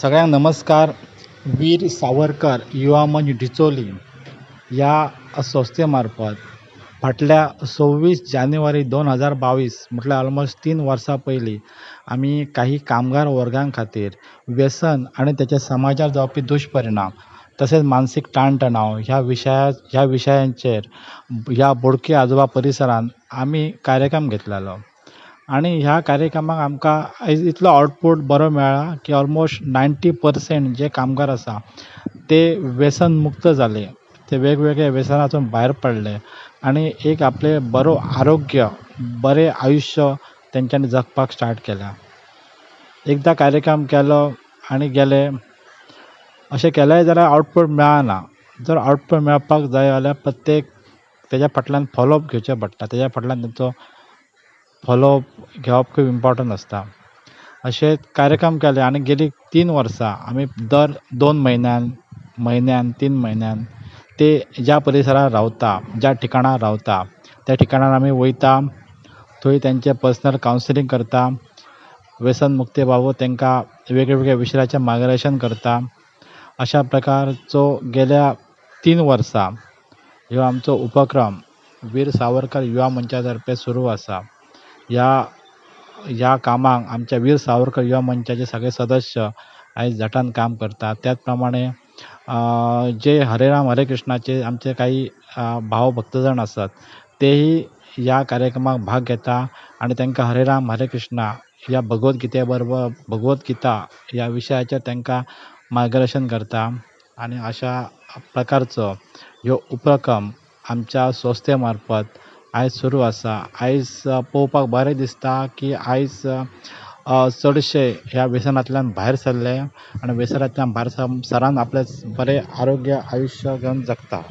सगळ्यांना नमस्कार. वीर सावरकर युवा मंच डिचोली या संस्थेमार्फत फाटल्या सव्वीस जानेवारी दोन हजार बावीस म्हटल्यार ऑलमोस्ट तीन वर्सां पयलीं आमी काही कामगार वर्गां खातीर व्यसन आनी तेचे समाजार जावपी दुश्परिणाम तशेंच मानसीक ताण तणाव ह्या विशया ह्या विशयांचेर ह्या बोडके आजोबा परिसरांत आमी कार्यक्रम घेतलेलो. आनी ह्या कार्यक्रमाक आमकां आयज इतलो आउटपूट बरो मेळ्ळा की ऑलमोस्ट नायन्टी पर्संट जे कामगार आसा ते व्यसन मुक्त जाले ते वेगवेगळ्या व्यसनातून भायर पडले. आनी एक आपलें बरो आरोग्य बरें आयुश्य तेंच्यांनी जगपाक स्टार्ट केलां. एकदां कार्यक्रम केलो आनी गेले. अशें केलें जाल्यार आउटपूट मेळना जर आउटपुट मेळपाक जाय जाल्यार प्रत्येक तेज्या फाटल्यान फॉलोअप घेवचें पडटा तेज्या फाटल्यान तेंचो फॉलोअप घेवप खूब इम्पॉर्टंट आसता अशें कार्यक्रम केले आनी गेलीं तीन वर्सां आमी दर दोन म्हयन्यान म्हयन्यान तीन म्हयन्यान ते ज्या परिसरांत रावता ज्या ठिकाणार रावता त्या ठिकाणार आमी वयता थंय तेंचें पर्सनल कावन्सिलींग करता व्यसन मुक्ती बाबत तेंकां वेगळ्या विशयाचें मार्गदर्शन करता. अशा प्रकारचो गेल्या तीन वर्सां ह्यो आमचो उपक्रम वीर सावरकर युवा मंचा तर्फे सुरू आसा ह्या ह्या कामाक आमच्या वीर सावरकर युवा मंचाचे सगळे सदस्य आयज झटान काम करतात. त्याच प्रमाणे जे हरे राम हरे कृष्णाचे आमचे काही भाव भक्तजण आसात तेही ह्या कार्यक्रमाक भाग घेता आनी तांकां हरे राम हरे कृष्णा ह्या भगवत गिते बरोबर भगवत गीता ह्या विशयाचेर तांकां मार्गदर्शन करता आनी अशा प्रकारचो ह्यो उपक्रम आमच्या संस्थे मार्फत आयज सुरू आसा. आयज पळोवपाक बरें दिसता की आयज चडशे ह्या व्यसनांतल्यान भायर सरले आनी व्यसनांतल्यान भायर सरान आपलें बरें आरोग्य आयुश्य घेवन जगता.